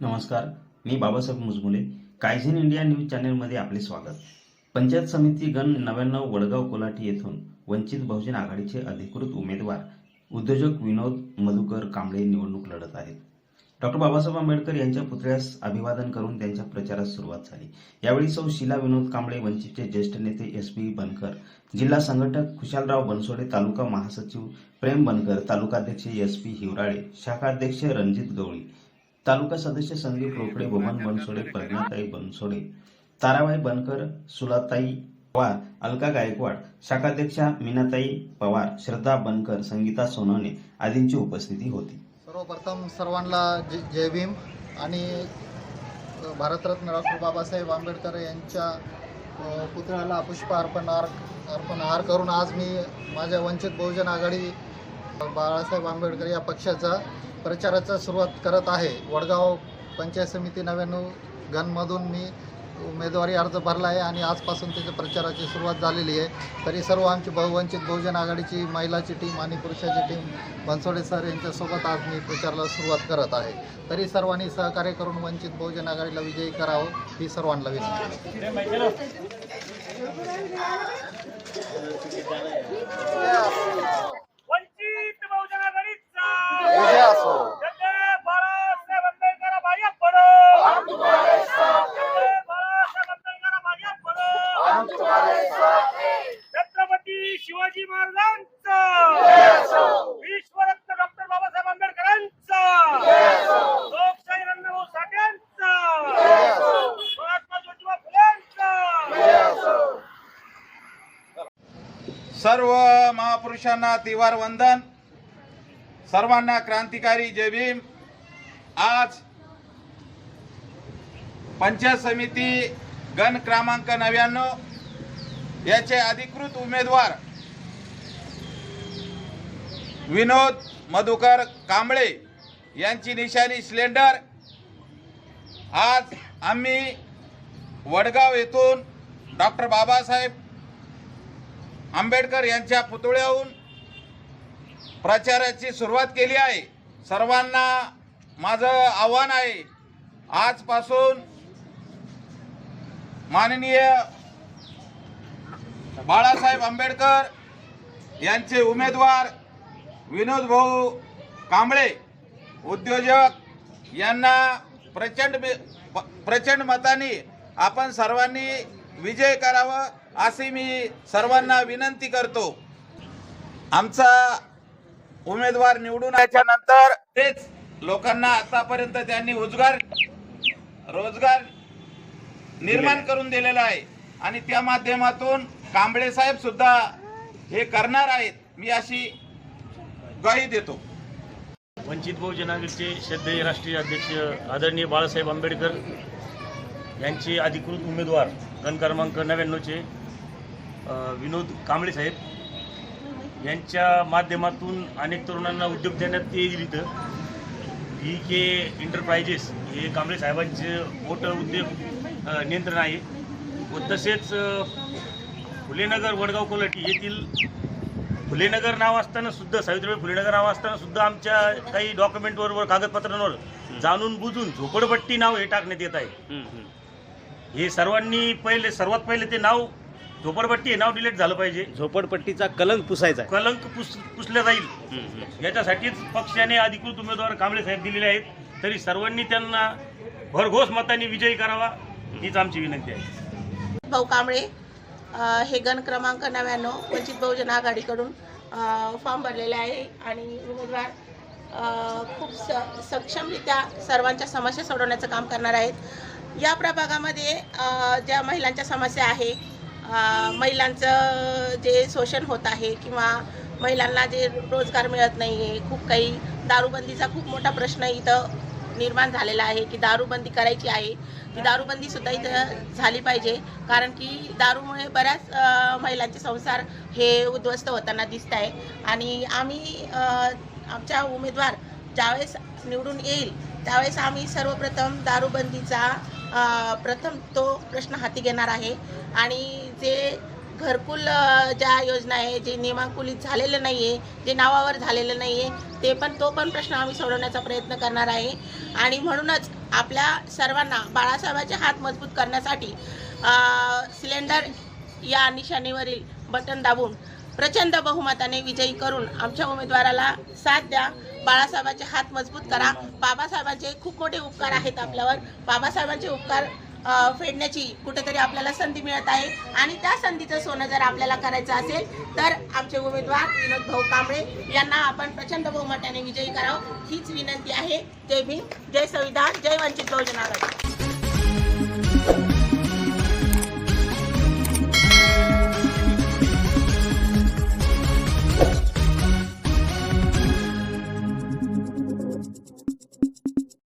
नमस्कार मी Babasaheb Mujmule कायझिन India news चॅनलमध्ये आपले स्वागत. पंचायत समिती गण नव्याण्णव वडगाव कोलाटी येथून वंचित बहुजन आघाडीचे अधिकृत उमेदवार उद्योजक विनोद मधुकर कांबळे निवडणूक लढत आहेत. डॉक्टर बाबासाहेब आंबेडकर यांच्या पुतळ्यास अभिवादन करून त्यांच्या प्रचारास सुरुवात झाली. यावेळी सौ शिला विनोद कांबळे वंचितचे ज्येष्ठ नेते एस पी बनकर जिल्हा संघटक खुशालराव बनसोडे तालुका महासचिव प्रेम बनकर तालुकाध्यक्ष एस पी हिवराळे शाखाध्यक्ष रणजित गवळी तालुका सदस्य संदीप रोकडे बबन बनसोडे प्रज्ञाताई बनसोडे ताराबाई बनकर सुलाताई पवार अलका गायकवाड शाखाध्यक्षा मीनाताई पवार श्रद्धा बनकर संगीता सोनवणे आदींची उपस्थिती होती. सर्वप्रथम सर्वांना जय जय भीम आणि भारतरत्न डॉक्टर बाबासाहेब आंबेडकर यांच्या पुतळ्याला पुष्प अर्पणहार अर्पणहार करून आज मी माझ्या वंचित बहुजन आघाडी बाळासाहेब आंबेडकर या पक्षाचा प्रचाराचा सुरुवात करत आहे. वडगाव पंचायत समिती नव्याण्णव गणमधून मी उमेदवारी अर्ज भरला आहे आणि आजपासून त्याच्या प्रचाराची सुरुवात झालेली आहे. तरी सर्व आमची बहुवंचित बहुजन आघाडीची महिलाची टीम आणि पुरुषाची टीम बनसोडे सर यांच्यासोबत आज मी प्रचाराला सुरुवात करत आहे. तरी सर्वांनी सहकार्य करून वंचित बहुजन आघाडीला विजयी करावं ही सर्वांना विनंती वंचित बहुजन आघाडीचा विजय असो जय बाळासाहेब आंबेडकर मागे पडो जय बाळासाहेब आंबेडकर मागे पडो छत्रपती शिवाजी महाराजांचा. विश्वरत्न डॉक्टर बाबासाहेब आंबेडकरांचा. लोकशाही रणभाऊ साठ्यांचा महात्मा ज्योतिबा फुलेंचा. सर्व महापुरुषांना तिवार वंदन. सर्वांना क्रांतिकारी जय भीम. आज पंचायत समिती गण क्रमांक नव्याण्णव याचे अधिकृत उमेदवार विनोद मधुकर कांबळे यांची निशाणी सिलेंडर. आज आम्ही वडगाव येथून डॉक्टर बाबासाहेब आंबेडकर यांच्या पुतळ्याहून प्रचाराची सुरुवात केली आहे. सर्वांना माझं आव्हान आहे. आजपासून माननीय बाळासाहेब आंबेडकर यांचे उमेदवार विनोद भाऊ कांबळे उद्योजक यांना प्रचंड प्रचंड मताने आपण सर्वांनी विजय करावं अशी मी सर्वांना विनंती करतो. आमचा उमेदवार निवडून आल्याच्यानंतर तेच लोकांना आतापर्यंत त्यांनी रोजगार रोजगार निर्माण करून दिलेला आहे. आणि त्या माध्यमातून कांबळे साहेब सुद्धा हे करणार आहेत. मी अशी ग्वाही देतो. वंचित बहुजन आघाडीचे श्रद्धेय राष्ट्रीय अध्यक्ष आदरणीय बाळासाहेब आंबेडकर यांचे अधिकृत उमेदवार गण क्रमांक नव्याण्णवचे विनोद कांबळे साहेब यांच्या माध्यमातून अनेक तरुणांना उद्योग देण्यात येईल इथं. व्ही के इंटरप्राइजेस हे कांबळे साहेबांचे मोठं उद्योग नियंत्रण आहे. व तसेच फुलेनगर वडगाव कोलाटी येथील फुलेनगर नाव असताना सुद्धा सावित्रीबाई फुलेनगर नाव असताना सुद्धा आमच्या काही डॉक्युमेंटवर कागदपत्रांवर जाणून बुजून झोपडपट्टी नाव हे टाकण्यात येत आहे. हे सर्वांनी पहिले सर्वात पहिले ते नाव झोपडपट्टी हे नाव डिलीट झालं पाहिजे. झोपडपट्टीचा कलंक पुसायचा आहे. कलंक पुस पुसलं जाईल. याच्यासाठीच पक्षाने अधिकृत उमेदवार कांबळे साहेब दिलेले आहेत. तरी सर्वांनी त्यांना भरघोस मतांनी विजयी करावा हीच आमची विनंती आहे. भाऊ कांबळे हे गण क्रमांक नव्याण्णव वंचित बहुजन आघाडीकडून फॉर्म भरलेले आहे आणि उमेदवार खूप स सक्षमरित्या सर्वांच्या समस्या सोडवण्याचं काम करणार आहेत. या प्रभागामध्ये ज्या महिलांच्या समस्या आहे महिलांचं जे शोषण होत आहे किंवा महिलांना जे रोजगार मिळत नाही आहे खूप काही दारूबंदीचा खूप मोठा प्रश्न इथं निर्माण झालेला आहे की दारूबंदी करायची आहे ती दारूबंदी सुद्धा इथं झाली पाहिजे. कारण की दारूमुळे बऱ्याच महिलांचे संसार हे उद्ध्वस्त होताना दिसत आहे. आणि आम्ही आमच्या उमेदवार ज्यावेळेस निवडून येईल त्यावेळेस आम्ही सर्वप्रथम दारूबंदीचा प्रथम तो प्रश्न हाती घेणार आहे. आणि जे घरकुल ज्या योजना आहे जे नियमांकुलित झालेलं नाही आहे जे नावावर झालेलं नाही आहे ते पण तो पण प्रश्न आम्ही सोडवण्याचा प्रयत्न करणार आहे. आणि म्हणूनच आपल्या सर्वांना बाळासाहेबांचे हात मजबूत करण्यासाठी सिलेंडर या निशाणीवरील बटन दाबून प्रचंड बहुमताने विजयी करून आमच्या उमेदवाराला साथ द्या. बाळासाहेबांचे हात मजबूत करा. बाबासाहेबांचे खूप मोठे उपकार आहेत आपल्यावर. बाबासाहेबांचे उपकार फेडण्याची कुठेतरी आपल्याला संधी मिळत आहे. आणि त्या संधीचं सोनं जर आपल्याला करायचं असेल तर आमचे उमेदवार विनोद भाऊ कांबळे यांना आपण प्रचंड बहुमताने विजयी करावं. हीच विनंती आहे. जय भीम जय संविधान जय वंचित बहुजन आघाडी.